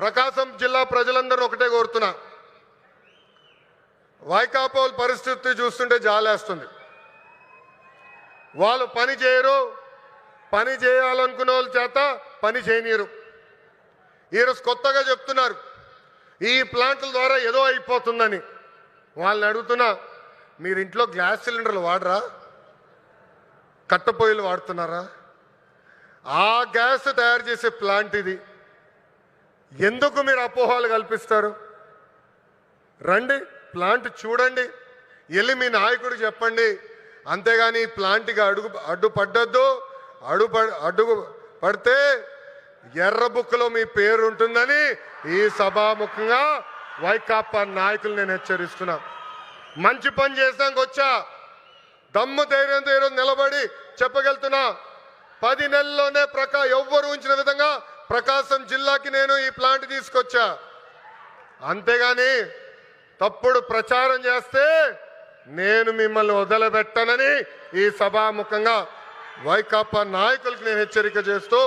ప్రకాశం జిల్లా ప్రజలందరూ ఒకటే కోరుతున్నా. వైకాపోల్ పరిస్థితి చూస్తుంటే జాలేస్తుంది. వాళ్ళు పని చేయరు పని చేయాలనుకునే వాళ్ళ చేత పని చేయనీరు ఈరోజు కొత్తగా చెప్తున్నారు ఈ ప్లాంట్ల ద్వారా ఏదో అయిపోతుందని. వాళ్ళని అడుగుతున్నా మీరు ఇంట్లో గ్యాస్ సిలిండర్లు వాడరా? కట్టపొయ్యలు వాడుతున్నారా? ఆ గ్యాస్ తయారు చేసే ప్లాంట్ ఇది. ఎందుకు మీరు అపోహలు కల్పిస్తారు? రండి ప్లాంట్ చూడండి వెళ్ళి మీ నాయకుడు చెప్పండి. అంతేగాని ప్లాంట్కి అడుగు అడ్డుపడ్డద్దు పడ్డద్దు. అడుగు పడితే ఎర్ర బుక్లో మీ పేరు ఉంటుందని ఈ సభాముఖంగా వైకాపా నాయకులు నేను హెచ్చరిస్తున్నా. మంచి పని చేసాక వచ్చా. దమ్ము ధైర్యంతో ఈరోజు నిలబడి చెప్పగలుగుతున్నా. పది నెలల్లోనే ప్రకా ఎవ్వరు ఉంచిన విధంగా ప్రకాశం జిల్లాకి నేను ఈ ప్లాంట్ తీసుకొచ్చా. అంతేగాని తప్పుడు ప్రచారం చేస్తే నేను మిమ్మల్ని వదలబెట్టనని ఈ సభాముఖంగా వైకాపా నాయకులకు నేను హెచ్చరిక చేస్తూ